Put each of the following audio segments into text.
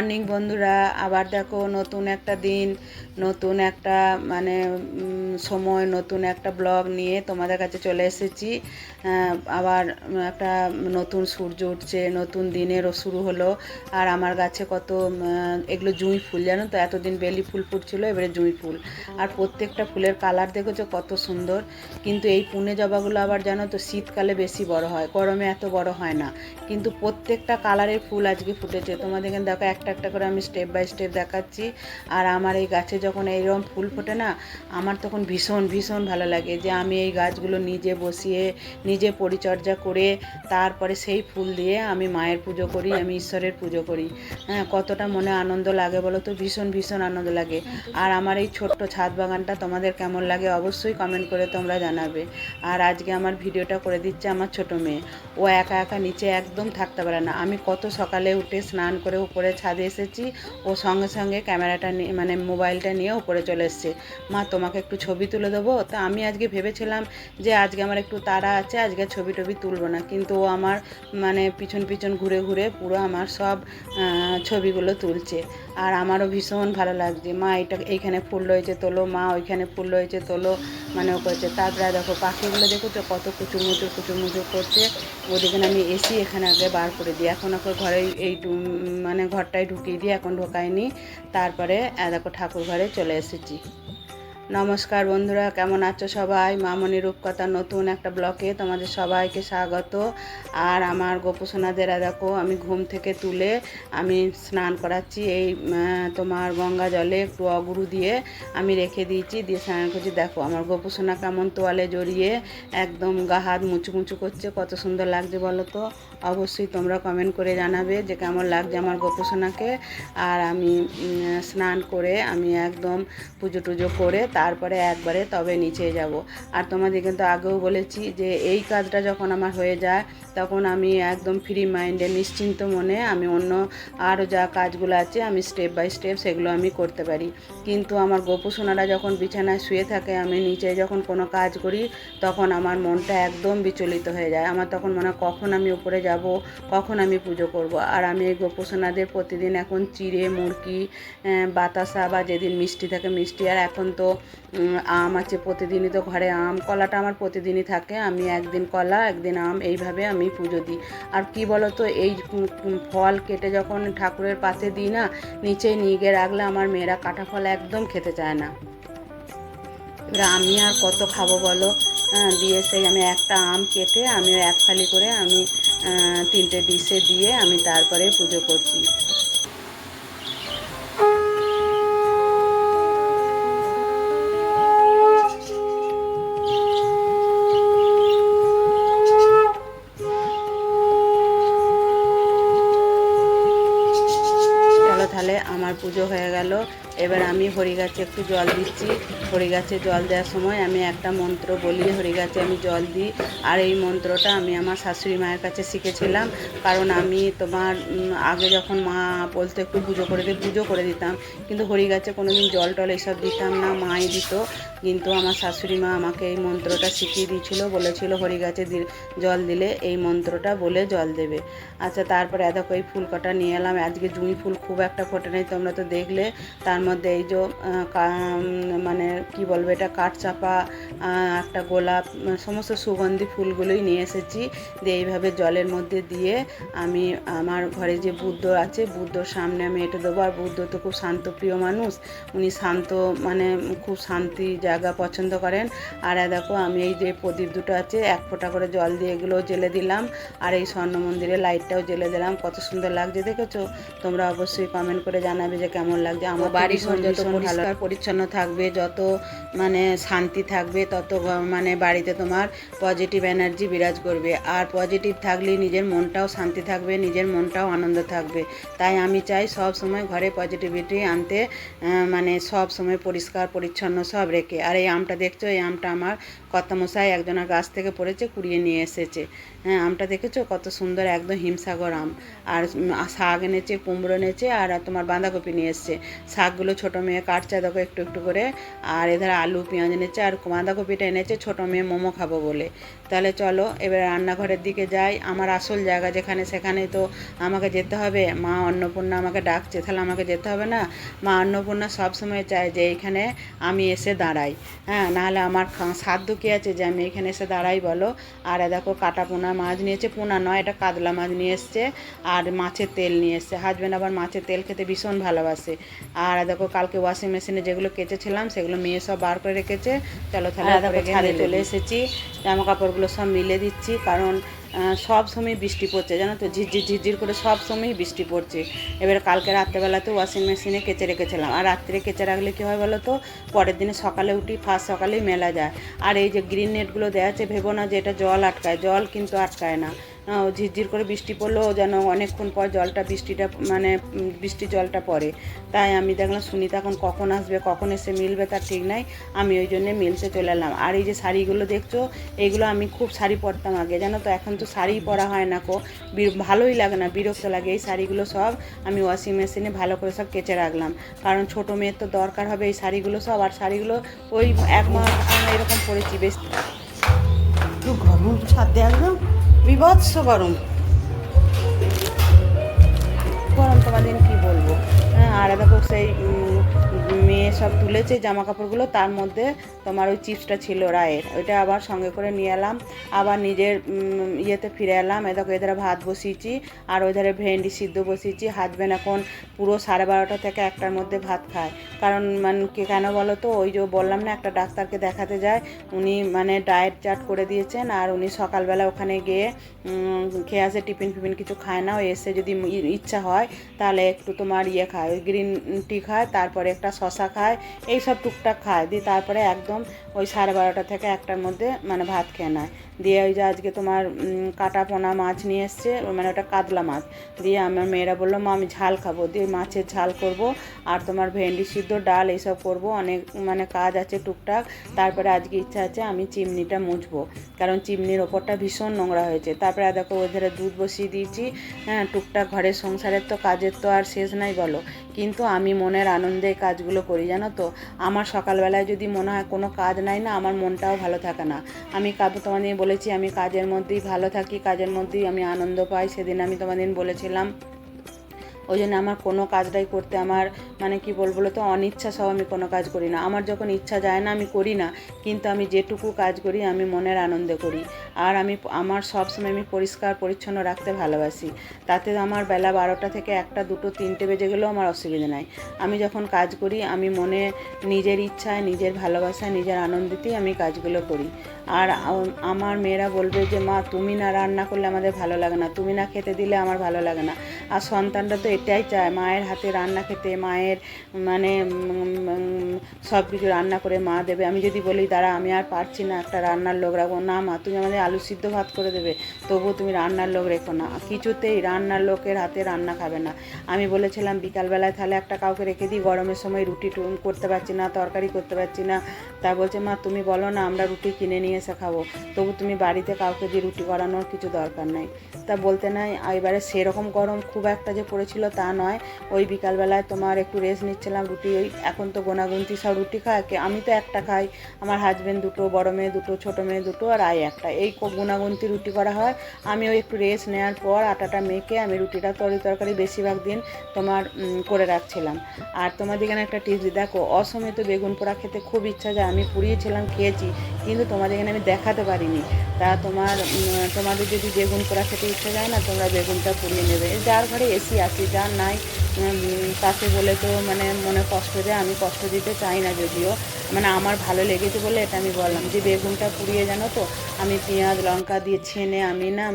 Morning বন্ধুরা, আবার দেখো নতুন একটা দিন, নতুন একটা মানে সময়, নতুন একটা ব্লগ নিয়ে তোমাদের কাছে চলে এসেছি। আবার একটা নতুন সূর্য উঠছে, নতুন দিনেরও শুরু হলো। আর আমার গাছে কত এগুলো জুঁই ফুল, জানো তো? এতদিন বেলি ফুল ফুটছিল, এবারে জুঁই ফুল। আর প্রত্যেকটা ফুলের কালার দেখেছ কত সুন্দর? কিন্তু এই পুনে জবাগুলো আবার জানো তো, শীতকালে বেশি বড় হয়, গরমে এত বড় হয় না। কিন্তু প্রত্যেকটা কালারের ফুল আজকে ফুটেছে। তোমাদের এখানে দেখো একটা একটা করে আমি স্টেপ বাই স্টেপ দেখাচ্ছি। আর আমার এই গাছে যখন এইরকম ফুল ফোটে না, আমার তখন ভীষণ ভীষণ ভালো লাগে যে আমি এই গাছগুলো নিজে বসিয়ে, নিজে পরিচর্যা করে, তারপরে সেই ফুল দিয়ে আমি মায়ের পুজো করি, আমি ঈশ্বরের পুজো করি। হ্যাঁ কতটা মনে আনন্দ লাগে বলো তো? ভীষণ ভীষণ আনন্দ লাগে। আর আমার এই ছোট্ট ছাদ বাগানটা তোমাদের কেমন লাগে অবশ্যই কমেন্ট করে তোমরা জানাবে। আর আজকে আমার ভিডিওটা করে দিচ্ছে আমার ছোট মেয়ে। ও একা একা নিচে একদম থাকতে পারে না। আমি কত সকালে উঠে স্নান করে উপরে ছাদে এসেছি। ও সঙ্গে সঙ্গে ক্যামেরাটা নিয়ে মানে মোবাইলটা নিয়ে উপরে চলে এসছে। মা, তোমাকে একটু ছবি তুলে দেবো? তো আমি আজকে ভেবেছিলাম যে আজকে আমার একটু তাড়া আছে, আজকে ছবি টবি তুলবো না। কিন্তু ও আমার মানে পিছন পিছন ঘুরে ঘুরে পুরো আমার সব ছবিগুলো তুলছে। আর আমারও ভীষণ ভালো লাগছে। মা, এটা এইখানে ফুল রয়েছে, তোলো। মা, ওইখানে ফুল রয়েছে, তোলো। মানে ও করছে তারপরে দেখো, পাখিগুলো দেখেছ? কত কুচুর মুচুর কুচুর মুচুর করছে। ওদিকে আমি এসি এখানে আগে বার করে দিই। এখন ওকে ঘরে এই মানে ঘরটায় ঢুকিয়ে দিয়ে এখন ঢোকায়নি তারপরে দেখো ঠাকুর ঘরে চলে এসেছি। নমস্কার বন্ধুরা, কেমন আছো সবাই? মামনি রূপকথা নতুন একটা ব্লকে তোমাদের সবাইকে স্বাগত। আর আমার গোপসোনাদেরা দেখো, আমি ঘুম থেকে তুলে আমি স্নান করাচ্ছি। এই তোমার গঙ্গা জলে একটু অগুরু দিয়ে আমি রেখে দিয়েছি, দিয়ে স্নান করছি। দেখো, আমার গোপসোনা কেমন তোয়ালে জড়িয়ে একদম গা হাত মুচু মুচু করছে, কত সুন্দর লাগছে বলো তো? অবশ্যই তোমরা কমেন্ট করে জানাবে যে কেমন লাগছে আমার গোপসোনাকে আর আমি স্নান করে আমি একদম পুজো টুজো করে তারপরে একবারে তবে নিচে যাব। আর তোমাদের কিন্তু আগেও বলেছি যে এই কাজটা যখন আমার হয়ে যায়, তখন আমি একদম ফ্রি মাইন্ডে নিশ্চিন্ত মনে আমি অন্য আরও যা কাজগুলো আছে, আমি স্টেপ বাই স্টেপ সেগুলো আমি করতে পারি। কিন্তু আমার গোপসোনারা যখন বিছানায় শুয়ে থাকে, আমি নিচে যখন কোনো কাজ করি, তখন আমার মনটা একদম বিচলিত হয়ে যায়। আমার তখন মনে কখন আমি উপরে যাব, কখন আমি পুজো করব? আর আমি এই গোপসোনাদের প্রতিদিন এখন চিড়ে, মুরগি বাতাসা বা যেদিন মিষ্টি থাকে মিষ্টি। আর এখন তো আম আছে প্রতিদিনই তো ঘরে আম কলাটা আমার প্রতিদিনই থাকে আমি একদিন কলা একদিন আম এইভাবে আমি পুজো দিই। আর কি বলো তো এই ফল কেটে যখন ঠাকুরের পাশে দিই না নিচে নিয়ে গিয়ে রাখলে আমার মেয়েরা কাটা ফল একদম খেতে চায় না। এবার আমি আর কত খাব বলো? হ্যাঁ, দিয়ে সেই আমি একটা আম কেটে আমি এক ফালি করে আমি তিনটে ডিশে দিয়ে আমি তারপরে পুজো করছি। হরি গাছে একটু জল দিচ্ছি। হরি গাছে জল দেওয়ার সময় আমি একটা মন্ত্র বলি হরি গাছে আমি জল দিই। আর এই মন্ত্রটা আমি আমার শাশুড়ি মায়ের কাছে শিখেছিলাম। কারণ আমি তোমার আগে যখন মা বলতো একটু পুজো করে দিই পুজো করে দিতাম। কিন্তু হরি গাছে কোনো দিন জল টল এইসব দিতাম না, মাই দিত। কিন্তু আমার শাশুড়ি মা আমাকে এই মন্ত্রটা শিখিয়ে দিয়েছিল, বলেছিল হরি গাছে জল দিলে এই মন্ত্রটা বলে জল দেবে। আচ্ছা তারপরে দেখো এই ফুল কটা নিয়ে এলাম। আজকে জুঁই ফুল খুব একটা ফোটে নেই, তোমরা তো দেখলে। তার মধ্যে এই যে মানে কি বলব এটা, কাঠচাপা একটা গোলাপ সমস্ত সুগন্ধি ফুলগুলোই নিয়ে এসেছি। দিয়ে এইভাবে জলের মধ্যে দিয়ে আমি, আমার ঘরে যে বুদ্ধ আছে, বুদ্ধর সামনে আমি এটা দেবো। আর বুদ্ধ তো খুব শান্তপ্রিয় মানুষ। উনি শান্ত মানে খুব শান্তি জায়গা পছন্দ করেন। আর দেখো আমি এই যে প্রদীপ দুটো আছে এক ফোঁটা করে জল দিয়ে এগুলো জেলে দিলাম। আর এই স্বর্ণ মন্দিরে লাইটটাও জেলে দিলাম। কত সুন্দর লাগছে দেখেছ? তোমরা অবশ্যই কমেন্ট করে জানাবে যে কেমন লাগছে। আমার বাড়ি ঘর যত পরিষ্কার পরিচ্ছন্ন থাকবে যত মানে শান্তি থাকবে তত মানে বাড়িতে তোমার পজিটিভ এনার্জি বিরাজ করবে। আর পজিটিভ থাকলে নিজের মনটাও শান্তি থাকবে নিজের মনটাও আনন্দ থাকবে। তাই আমি চাই সব সময় ঘরে পজিটিভিটি আনতে মানে সব সময় পরিষ্কার পরিচ্ছন্ন সব রেখে। আর এই আমটা দেখছ? এই আমটা আমার কর্তামশাই একজনের গাছ থেকে পড়েছে, কুড়িয়ে নিয়ে এসেছে। হ্যাঁ আমটা দেখেছ? কত সুন্দর একদম হিমসাগর আম। আর শাক এনেছে, কুমড়ো এনেছে, আর তোমার বাঁধাকপি নিয়ে এসছে। শাকগুলো ছোটো মেয়ে কাটছে, দেখো একটু একটু করে। আর এধারে আলু, পেঁয়াজ এনেছে, আর বাঁধাকপিটা এনেছে, ছোটো মেয়ে মোমো খাব বলে। তাহলে চলো, এবার রান্নাঘরের দিকে যাই। আমার আসল জায়গা যেখানে সেখানে তো আমাকে যেতে হবে। মা অন্নপূর্ণা আমাকে ডাকছে, তাহলে আমাকে যেতে হবে না? মা অন্নপূর্ণা সবসময় চায় যে এইখানে আমি এসে দাঁড়াই। হ্যাঁ নাহলে আমার সাধ্য কী আছে যে আমি এখানে এসে দাঁড়াই বলো? আর দেখো কাটা পোনা মাছ নিয়েছে পোনা নয় এটা কাতলা মাছ নিয়ে এসছে আর মাছের তেল নিয়ে এসছে। হাজব্যান্ড আবার মাছের তেল খেতে ভীষণ ভালোবাসে। আর দেখো কালকে ওয়াশিং মেশিনে যেগুলো কেচেছিলাম সেগুলো মেয়ে সব বার করে রেখেছে। চলো তাহলে চলে এসেছি জামা কাপড়গুলো সব মিলে দিচ্ছি কারণ সব সময় বৃষ্টি পড়ছে, জানো তো? ঝিরঝির ঝিরঝির করে সব সময় বৃষ্টি পড়ছে। এবার কালকে রাত্রেবেলাতে ওয়াশিং মেশিনে কেচে রেখেছিলাম। আর রাত্রে কেচে রাখলে কী হয় বলো তো? পরের দিনে সকালে উঠি ফার্স্ট সকালেই মেলা যায়। আর এই যে গ্রিন নেটগুলো দেওয়া আছে, ভেবো না যে এটা জল আটকায়। জল কিন্তু আটকায় না। ঝিরঝির করে বৃষ্টি পড়লেও যেন অনেকক্ষণ পর জলটা বৃষ্টিটা মানে উম, বৃষ্টির জলটা পড়ে। তাই আমি দেখলাম সুনিতা এখন কখন আসবে কখন এসে মিলবে তার ঠিক নাই। আমি ওই জন্যে মিলতে চলে এলাম। আর এই যে শাড়িগুলো দেখছ এইগুলো আমি খুব শাড়ি পরতাম আগে। জানো তো এখন তো শাড়ি পরা হয় না কো। ভালোই লাগে না বিরক্ত লাগে। এই শাড়িগুলো সব আমি ওয়াশিং মেশিনে ভালো করে সব কেচে রাখলাম। কারণ ছোটো মেয়ের তো দরকার হবে এই শাড়িগুলো সব। আর শাড়িগুলো ওই এক মাস এরকম পরেছি বেশ। একটু গরম ছাদে একদম বিভৎস গরম। গরম তোমাদের কি বলব? হ্যাঁ আর দেখো সেই মেয়ে সব তুলেছে জামা কাপড়গুলো তার মধ্যে তোমার ওই চিপসটা ছিল রায়ের। ওইটা আবার সঙ্গে করে নিয়ে এলাম। আবার নিজের ইয়েতে ফিরে এলাম। এ দেখো, এধারে ভাত বসিয়েছি, আর ওই ধারে ভেন্ডি সিদ্ধ বসিয়েছি। হাজবেন্ড এখন পুরো সাড়ে বারোটা থেকে একটার মধ্যে ভাত খায়। কারণ মানে কে কেন বলো তো? ওই যে বললাম না, একটা ডাক্তারকে দেখাতে যায়। উনি মানে ডায়েট চার্ট করে দিয়েছেন। আর উনি সকালবেলা ওখানে গিয়ে খেয়ে আসে, টিফিন ফিফিন কিছু খায় না। ও এসে যদি ইচ্ছা হয়, তাহলে একটু তোমার ইয়ে খায়। ওই গ্রিন টি খায়, তারপরে একটা শশা খায়। এইসব টুকটাক খায়। দিয়ে তারপরে একদম ওই সাড়ে বারোটা থেকে একটার মধ্যে মানে ভাত খেয়ে নেয়। দিয়ে ওই যে আজকে তোমার কাটা পোনা মাছ নিয়ে এসছে মানে ওটা কাতলা মাছ। দিয়ে আমার মেয়েরা বলল, মা, আমি ঝাল খাব। দিয়ে মাছের ঝাল করব, আর তোমার ভেন্ডি সিদ্ধ, ডাল এইসব করব, অনেক মানে কাজ আছে টুকটাক। তারপরে আজকে ইচ্ছা আছে আমি চিমনিটা মুছবো, কারণ চিমনির ওপরটা ভীষণ নোংরা হয়েছে। তারপরে দেখো ওই ধারে দুধ বসিয়ে দিয়েছি হ্যাঁ টুকটাক ঘরের সংসারের তো কাজের তো আর শেষ নাই বলো। কিন্তু আমি মনের আনন্দে কাজগুলো করি, জানো তো? আমার সকালবেলায় যদি মনে হয় কোনো কাজ নাই না, আমার মনটাও ভালো থাকে না। আমি তোমাদের বলেছি, আমি কাজের মধ্যেই ভালো থাকি, কাজের মধ্যেই আমি আনন্দ পাই। সেদিন আমি তোমাদের বলেছিলাম ওই জন্য আমার কোনো কাজটাই করতে আমার মানে কি বলব বলো তো অনিচ্ছা সহ আমি কোনো কাজ করি না। আমার যখন ইচ্ছা যায় না, আমি করি না, কিন্তু আমি যেটুকু কাজ করি, আমি মনের আনন্দে করি। আর আমি আমার সবসময় আমি পরিষ্কার, পরিচ্ছন্ন রাখতে ভালোবাসি। তাতে আমার বেলা বারোটা থেকে একটা, দুটো, তিনটে বেজে গেলেও আমার অসুবিধা নাই। আমি যখন কাজ করি, আমি মনে নিজের ইচ্ছায়, নিজের ভালোবাসায়, নিজের আনন্দিতেই আমি কাজগুলো করি। আর আমার মেয়েরা বলবে যে, মা, তুমি না রান্না করলে আমাদের ভালো লাগে না। তুমি না খেতে দিলে আমার ভালো লাগে না। আর সন্তানরা তো এটাই চায়। মায়ের হাতে রান্না খেতে, মায়ের মানে সব কিছু রান্না করে মা দেবে। আমি যদি বলি, দাঁড়া, আমি আর পারছি না একটা রান্নার লোক রাখব। না মা, তুমি আমাদের আলু সিদ্ধ ভাত করে দেবে। তবুও তুমি রান্নার লোক রেখো না। কিছুতেই রান্নার লোকের হাতে রান্না খাবে না। আমি বলেছিলাম, বিকালবেলায় তাহলে একটা কাউকে রেখে দিই। গরমের সময় রুটি করতে পারছি না, তরকারি করতে পারছি না। তা বলছে, মা, তুমি বলো না, আমরা রুটি কিনে নিয়ে এসে খাব। তবু তুমি বাড়িতে কাউকে দিয়ে রুটি করানোর কিছু দরকার নাই। তা বলতে নাই। এবারে সেরকম গরম খুব একটা যে পড়েছিল তা নয়। ওই বিকালবেলায় তোমার একটু রেস্ট নিচ্ছিলাম রুটি, ওই এখন তো গোনাগুনতি সব রুটি খায়। আমি তো একটা খাই। আমার হাজব্যান্ড দুটো, বড় মেয়ে দুটো, ছোটো মেয়ে দুটো আর আয় একটা। এই গুনাগুনতি রুটি করা হয়। আমি ওই একটু রেস্ট নেওয়ার পর আটাটা মেখে আমি রুটিটা তরি তরকারি বেশিরভাগ দিন তোমার করে রাখছিলাম। আর তোমাদের এখানে একটা টিপস দেখো অসময়ে তো বেগুন পোড়া খেতে খুব ইচ্ছা যায়। আমি পুড়িয়েছিলাম, খেয়েছি, কিন্তু তোমাদের এখানে আমি দেখাতে পারিনি। তা তোমার তোমাদের যদি বেগুন পোড়া খেতে ইচ্ছা যায় না, তোমরা বেগুনটা পুড়িয়ে নেবে। যার ঘরে এসি আছে যার নাই। তাকে বলে তো মানে মনে কষ্ট দেয়, আমি কষ্ট দিতে চাই না যদিও। মানে আমার ভালো লেগেছে বলে এটা আমি বললাম। যে বেগুনটা পুড়িয়ে জানো তো, আমি পেঁয়াজ, লঙ্কা দিয়ে ছেনে আমি না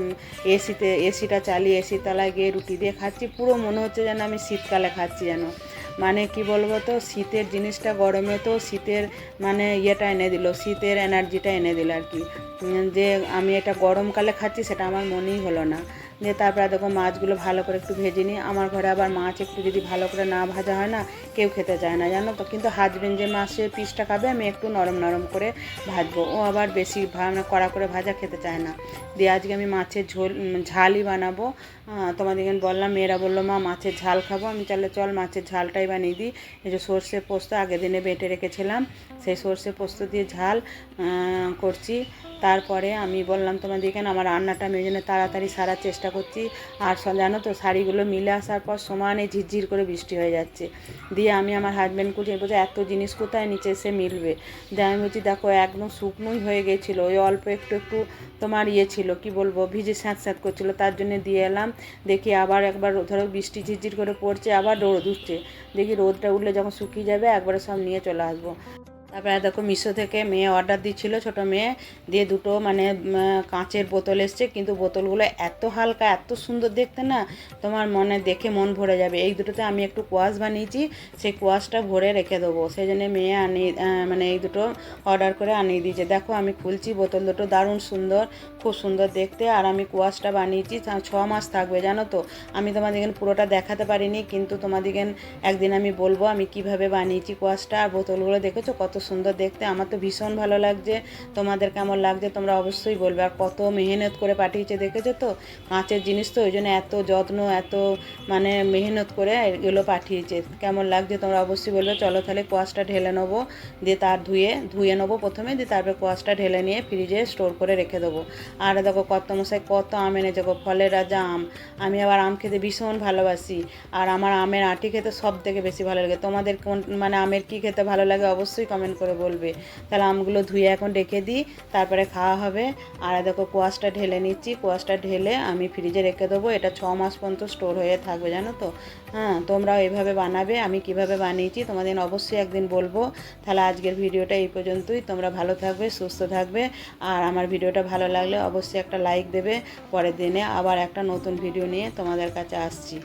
এসিতে, এসিটা চালিয়ে এসি তলায় গিয়ে রুটি দিয়ে খাচ্ছি। পুরো মনে হচ্ছে যেন আমি শীতকালে খাচ্ছি যেন। মানে কি বলব তো, শীতের জিনিসটা গরমে তো শীতের মানে ইয়েটা এনে দিল, শীতের এনার্জিটা এনে দিল আর কি। যে আমি এটা গরমকালে খাচ্ছি, সেটা আমার মনেই হলো না। দিয়ে তারপরে দেখো মাছগুলো ভালো করে একটু ভেজে নিই। আমার ঘরে আবার মাছ একটু যদি ভালো করে না ভাজা হয় না, কেউ খেতে চায় না, জানো তো? কিন্তু হাজবেন্ড যে মাছের পিসটা খাবে, আমি একটু নরম নরম করে ভাজবো। ও আবার বেশি মানে কড়া করে ভাজা খেতে চায় না। দিয়ে আজকে আমি মাছের ঝোল ঝালই বানাবো। তোমাদেরকে বললাম, মেয়েরা বলল, মা, মাছের ঝাল খাব। আমি চাইলে চল মাছের ঝালটাই বানিয়ে দিই। এই যে সর্ষে পোস্ত আগের দিনে বেটে রেখেছিলাম, সেই সর্ষে পোস্ত দিয়ে ঝাল করছি। তারপরে আমি বললাম তোমাদেরকে না আমার রান্নাটা আমি ওই জন্য তাড়াতাড়ি সারার চেষ্টা করছি। আর জানো তো, শাড়িগুলো মিলে আসার পর সমানে ঝিরঝির করে বৃষ্টি হয়ে যাচ্ছে। দিয়ে আমি আমার হাজব্যান্ডকে যে বলছি এত জিনিস কোথায় নিচে এসে মিলবে? দিয়ে আমি বলছি, দেখো, একদম শুকনোই হয়ে গেছিল, ওই অল্প একটু একটু তোমার ইয়ে ছিল, কি বলব, ভিজে স্যাঁত স্যাঁত করছিল, তার জন্য দিয়ে এলাম। দেখি আবার একবার ধরো বৃষ্টি ঝিরঝির করে পড়ছে, আবার রোদ উঠছে। দেখি রোদটা উঠলে যখন শুকিয়ে যাবে, একবারে সব নিয়ে চলে আসব। তারপরে দেখো মিশো থেকে মেয়ে অর্ডার দিচ্ছিল ছোট মেয়ে। দিয়ে দুটো মানে কাঁচের বোতল এসছে কিন্তু বোতলগুলো এত হালকা এত সুন্দর দেখতে না তোমার মনে দেখে মন ভরে যাবে। এই দুটোতে আমি একটু কোয়াশ বানিয়েছি সেই কোয়াশটা ভরে রেখে দেবো। সেই জন্য মেয়ে আহ, মানে এই দুটো অর্ডার করে আনিয়ে দিয়েছে। দেখো আমি খুলছি বোতল দুটো দারুণ সুন্দর খুব সুন্দর দেখতে। আর আমি কোয়াশটা বানিয়েছি ছ মাস থাকবে জানো তো। আমি তোমাদেরকে পুরোটা দেখাতে পারিনি কিন্তু তোমাদেরকে একদিন আমি বলব আমি কীভাবে বানিয়েছি কোয়াশটা। আর বোতলগুলো দেখেছ কত সুন্দর দেখতে। আমার তো ভীষণ ভালো লাগছে। তোমাদের কেমন লাগছে তোমরা অবশ্যই বলবে। আর কত মেহনত করে পাঠিয়েছে, দেখেছ তো? কাঁচের জিনিস তো, ওই জন্য এত যত্ন, এত মানে মেহনত করে এগুলো পাঠিয়েছে। কেমন লাগছে তোমরা অবশ্যই বলবে। চলো তাহলে কোয়াশটা ঢেলে নেব। দিয়ে তার ধুয়ে ধুয়ে নেব প্রথমে। দিয়ে তারপর কোয়াশটা ঢেলে নিয়ে ফ্রিজে স্টোর করে রেখে দেবো। আর দেখো কত মশাই কত আম এনেছে গো, ফলের রাজা আম। আমি আবার আম খেতে ভীষণ ভালোবাসি। আর আমার আমের আটি খেতে সব থেকে বেশি ভালো লাগে। তোমাদের কোন মানে আমের কি খেতে ভালো লাগে অবশ্যই কমেন্ট করে বলবে। তাহলে আমগুলো ধুয়ে এখন রেখে দিই, তারপরে খাওয়া হবে। আর দেখো কোয়াশটা ঢেলে নিচ্ছি, কোয়াশটা ঢেলে আমি ফ্রিজে রেখে দেবো। এটা ছ মাস পর্যন্ত স্টোর হয়ে থাকবে, জানো তো? হ্যাঁ তোমরাও এভাবে বানাবে, আমি কীভাবে বানিয়েছি তোমাদের অবশ্যই একদিন বলব। তাহলে আজকের ভিডিওটা এই পর্যন্তই। তোমরা ভালো থাকবে, সুস্থ থাকবে। আর আমার ভিডিওটা ভালো লাগলে অবশ্যই একটা লাইক দেবে। পরের দিনে আবার একটা নতুন ভিডিও নিয়ে তোমাদের কাছে আসছি।